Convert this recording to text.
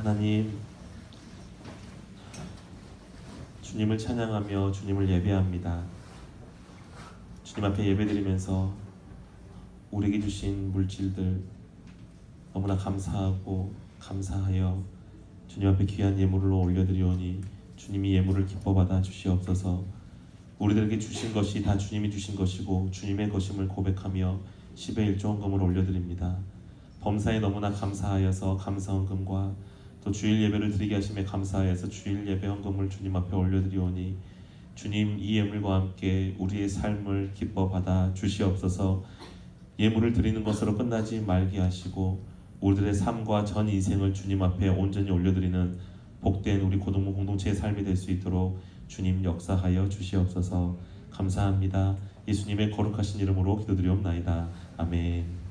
하나님 주님을 찬양하며 주님을 예배합니다. 주님 앞에 예배드리면서 우리에게 주신 물질들 너무나 감사하고 감사하여 주님 앞에 귀한 예물로 올려드리오니 주님이 예물을 기뻐 받아 주시옵소서. 우리들에게 주신 것이 다 주님이 주신 것이고 주님의 것임을 고백하며 10의 1조 헌금을 올려드립니다. 범사에 너무나 감사하여서 감사헌금과 또 주일 예배를 드리게 하심에 감사하여서 주일 예배 헌금을 주님 앞에 올려드리오니 주님 이 예물과 함께 우리의 삶을 기뻐 받아 주시옵소서. 예물을 드리는 것으로 끝나지 말게 하시고 우리들의 삶과 전 인생을 주님 앞에 온전히 올려드리는 복된 우리 고등부 공동체의 삶이 될 수 있도록 주님 역사하여 주시옵소서. 감사합니다. 예수님의 거룩하신 이름으로 기도드리옵나이다. 아멘